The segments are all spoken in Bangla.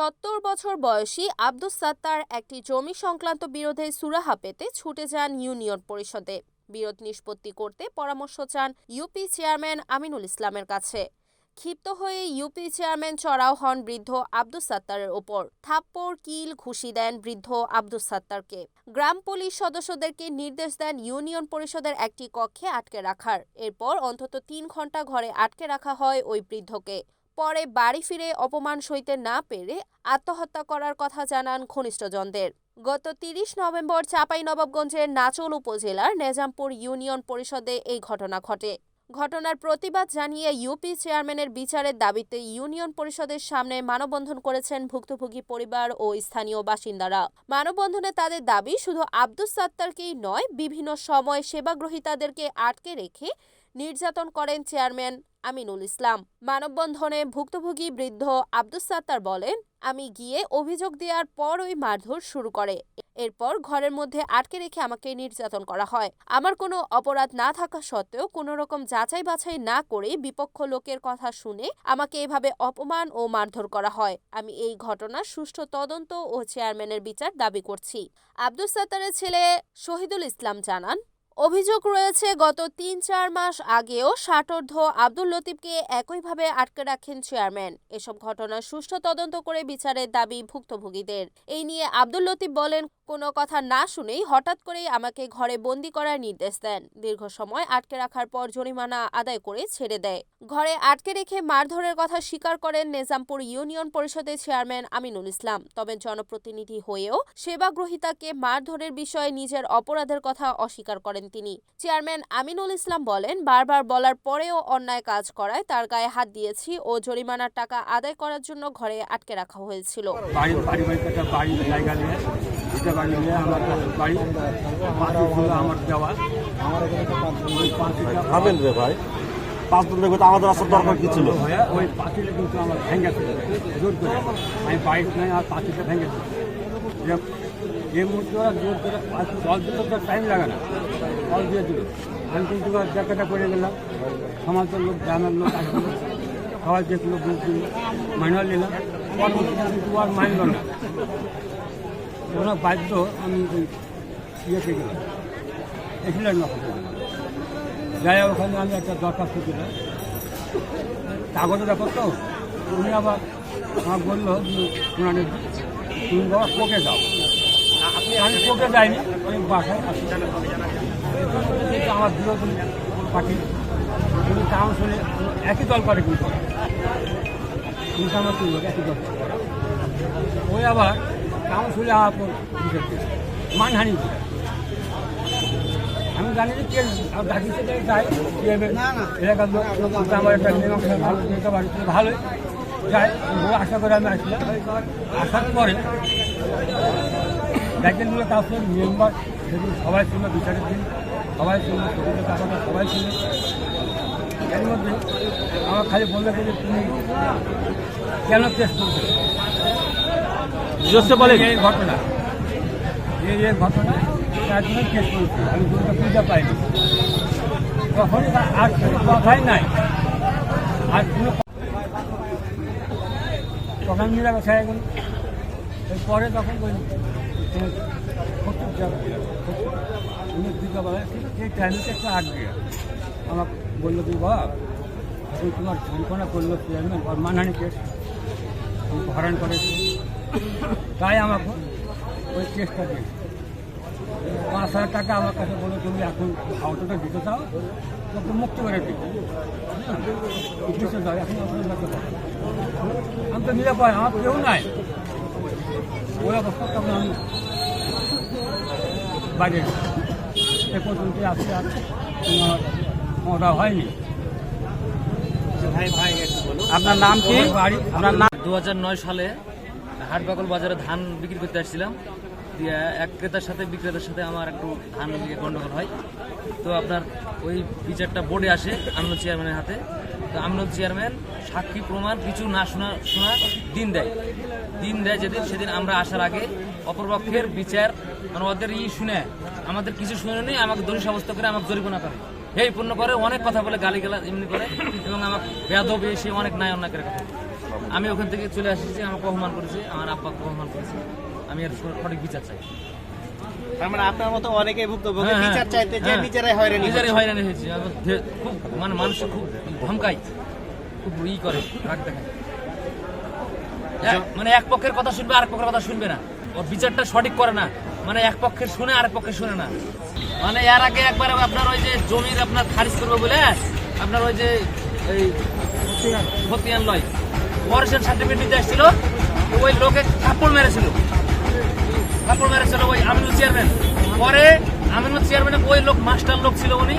সত্তর বছর বয়সী আব্দুস সাত্তার একটি জমি সংক্রান্ত বিরোধে সুরাহা পেতে ছুটে যান ইউনিয়ন পরিষদে। বিরোধ নিষ্পত্তি করতে পরামর্শ চান ইউপি চেয়ারম্যান আমিনুল ইসলামের কাছে। ক্ষিপ্ত হয়ে ইউপি চেয়ারম্যান চড়াও হন বৃদ্ধ আব্দুস সাত্তারের ওপর। থাপ্পড়, কিল, ঘুষি দেন বৃদ্ধ আব্দুস সাত্তারকে। গ্রাম পুলিশ সদস্যদেরকে নির্দেশ দেন ইউনিয়ন পরিষদের একটি কক্ষে আটকে রাখার। এরপর অন্তত তিন ঘণ্টা ঘরে আটকে রাখা হয় ওই বৃদ্ধকে। পরে বাড়ি ফিরে অপমান সইতে না পেরে আত্মহত্যা করার কথা জানান ঘনিষ্ঠজনদের গত তিরিশ নভেম্বর চাঁপাইনবাবগঞ্জের নাচল উপজেলার নেজামপুর ইউনিয়ন পরিষদে এই ঘটনা ঘটে। ঘটনার প্রতিবাদ জানিয়ে ইউপি চেয়ারম্যানের বিচারের দাবিতে ইউনিয়ন পরিষদের সামনে মানববন্ধন করেছেন ভুক্তভোগী পরিবার ও স্থানীয় বাসিন্দারা। মানববন্ধনে তাদের দাবি, শুধু আব্দুস সাত্তারকেই নয়, বিভিন্ন সময় সেবাগ্রহীতাদেরকে আটকে রেখে নির্যাতন করেন চেয়ারম্যান আমিনুল ইসলাম। মানববন্ধনে ভুক্তভোগী বৃদ্ধ আব্দুস সাত্তার বলেন, আমি গিয়ে অভিযোগ দেওয়ার পর ওই মারধর শুরু করে। এরপর ঘরের মধ্যে আটকে রেখে আমাকে নির্যাতন করা হয়। আমার কোনো অপরাধ না থাকা সত্ত্বেও কোনো রকম যাচাই বাছাই না করে বিপক্ষ লোকের কথা শুনে আমাকে এভাবে অপমান ও মারধর করা হয়। আমি এই ঘটনার সুষ্ঠু তদন্ত ও চেয়ারম্যানের বিচার দাবি করছি। আব্দুস সাত্তারের ছেলে শহীদুল ইসলাম জানান অভিযোগ রয়েছে, গত তিন চার মাস আগেও ষাটোর্ধ আব্দুল লতিফকে একইভাবে আটকে রাখেন চেয়ারম্যান। এসব ঘটনার সুষ্ঠু তদন্ত করে বিচারের দাবি ভুক্তভোগীদের। এই নিয়ে আব্দুল লতিফ বলেন, কোনো কথা না শুনেই হঠাৎ করেই আমাকে ঘরে বন্দি করার নির্দেশ দেন। দীর্ঘ সময় আটকে রাখার পর জরিমানা আদায় করে ছেড়ে দেয়। ঘরে আটকে রেখে মারধরের কথা স্বীকার করেন নিজামপুর ইউনিয়ন পরিষদের চেয়ারম্যান আমিনুল ইসলাম। তবে জনপ্রতিনিধি হয়েও সেবাগ্রহীতাকে মারধরের বিষয়ে নিজের অপরাধের কথা অস্বীকার করেন তিনি। চেয়ারম্যান আমিনুল ইসলাম বলেন বারবার বলার পরেও অন্যায় কাজ করায় তার গায়ে হাত দিয়েছি ও জরিমানার টাকা আদায় করার জন্য ঘরে আটকে রাখা হয়েছিল। বাড়ি বাড়ি বাড়ি একটা বাড়ি জায়গা নিয়ে দুটা বাড়ি নিয়ে আমার বাড়ি আমার ওই পাঁচিটা ভাবেন রে ভাই। পাঁচ দিন দেখবে আমাদের আসার দরকার কি ছিল? ওই পাঁচিটা কিন্তু আমার ভেঙেছে জোর করে। আমি বাড়িতে নাই আর পাঁচিটা ভেঙেছে যে যে মুহূর্তে ওরা জোর করে জল দিতে টাইম লাগে না। জল দিয়ে দিল আমি কিন্তু জায়গাটা করে গেলাম। সমাজের লোক, গ্রামের লোক আসলো। সবাই দেখল, বুঝ দিল মাইনার নিলাম পরবর্তীতে কিন্তু আর মানল না। ওরা বাধ্য আমি ইয়েতে গেলাম। এখানে না যাই ওখানে আমি একটা দরখাস্ত দিলাম। কাগজের ব্যাপার তো। উনি আবার আমার বলল যে উনানি তুমি বাবা কোকে যাও। আমি কোকে যাইনি আমি বাসায় আসি। কিন্তু আমার বিরোধী পার্টি। উনি কাউন্সিলে একই দল করে কিন্তু। কিন্তু আমার কি একই দল। ওই আবার কাউন্সিলে দিয়েছে। মানহানি আমি জানি যে কে ডাকিতে যাই যাই এলাকার লোক। কিন্তু আমার একটা মীমাংসা ভালো ভালোই যাই আশা করে আমি আসলাম আসার পরে দেখেন নিয়ে কাউকে মেম্বার সেদিন সবাই ছিল বিচারের দিন সবাই ছিল শরীরের কাকাটা সবাই ছিল এর মধ্যে আমার খালি বললে যে তুমি কেন কেস করছ নিজস্ব বলে এই ঘটনা এই এই ঘটনা তার জন্য কেস করেছি আমি দুটো পূজা পাইনি। তখন আর কোনো কথাই নাই। আর কোনো তখন হয়ে গেল এরপরে তখন যাবে উনি দিকে সেই টাইমে একটু আটকে আমার বলল তুই বাবা তুই তোমার ঝানকোনা করল চেয়ারম্যান ওর মানহানি কেস আমাকে হরান করেছে তাই আমাকে ওই কেসটা দিয়েছে পাঁচ হাজার টাকা আমার কাছে বলে তুমি এখন আউটটা দিতে চাও তোকে মুক্ত করে দিতে এখন দাও। আমি তো নিরাপদ আমার কেউ নাই ওই অবস্থা তখন আমি বাইরে। এ পর্যন্ত আসতে আমার ক্ষমতা হয়নি। আপনার নাম কি? আপনার নাম? দু হাজার নয় সালে হাটবাকল বাজারে ধান বিক্রি করতে আসছিলাম। দিয়ে এক ক্রেতার সাথে বিক্রেতার সাথে আমার একটু ধান নিয়ে গন্ডগোল হয়। তো আপনার ওই বিচারটা বোর্ডে আসে আমনুল চেয়ারম্যানের হাতে। তো আমনুল চেয়ারম্যান সাক্ষী প্রমাণ কিছু না শোনা শোনা দিন দেয়। দিন দেয় যেদিন সেদিন আমরা আসার আগে অপরপক্ষের বিচার মানে ওদের ই শুনে আমাদের কিছু শুনে নেই আমাকে দোষী সাব্যস্ত করে আমাকে জরিমানা করে। এই পূর্ণ করে অনেক কথা বলে গালি গালা এমনি করে এবং আমাকে বেয়াদব এসে অনেক নাই অন্যায় করে কথা আমি ওখান থেকে চলে আসছি আমাকে অপমান করেছে আমার আব্বাকে অপমান করেছে। আমি এর সঠিক বিচার চাই। মানে আপনার মতো অনেকেই ভুক্তভোগী। বিচার চাইতে যে। নিজেরাই হয়রানি নিজেরাই হয়রানি হয়েছে। খুব মানে মানুষ খুব ধমকায় খুব ই করে রাগ দেখায়। এক- মানে এক পক্ষের কথা শুনবে আরেক পক্ষের কথা শুনবে না। বিচারটা সঠিক করে না। মানে এক পক্ষে শুনে আরেক পক্ষে শুনে না। মানে এর আগে একবার আপনার ওই যে জমির আপনার খারিজ করবে বলে আপনার ওই যে এই খতিয়ান লয় পরেশন সার্টিফিকেট নিতে আসছিল, ওই লোকে কাপড় মেরেছিল। কাপড় মেরেছিল ওই আমিনুল চেয়ারম্যান। পরে আমিনুল চেয়ারম্যান ওই লোক, মাস্টার লোক ছিল উনি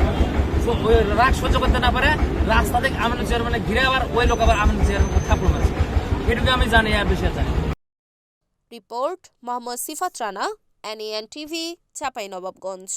রাগ সহ্য করতে না পারে, রাস্তা থেকে আমিনুল চেয়ারম্যানে ঘিরে আবার ওই লোক আবার আমিনুল চেয়ারম্যান কাপড় মেরেছে। এটুকু আমি জানি, আর বেশি জানি। Report Mohammad Sifat Rana NN TV Chapainawabganj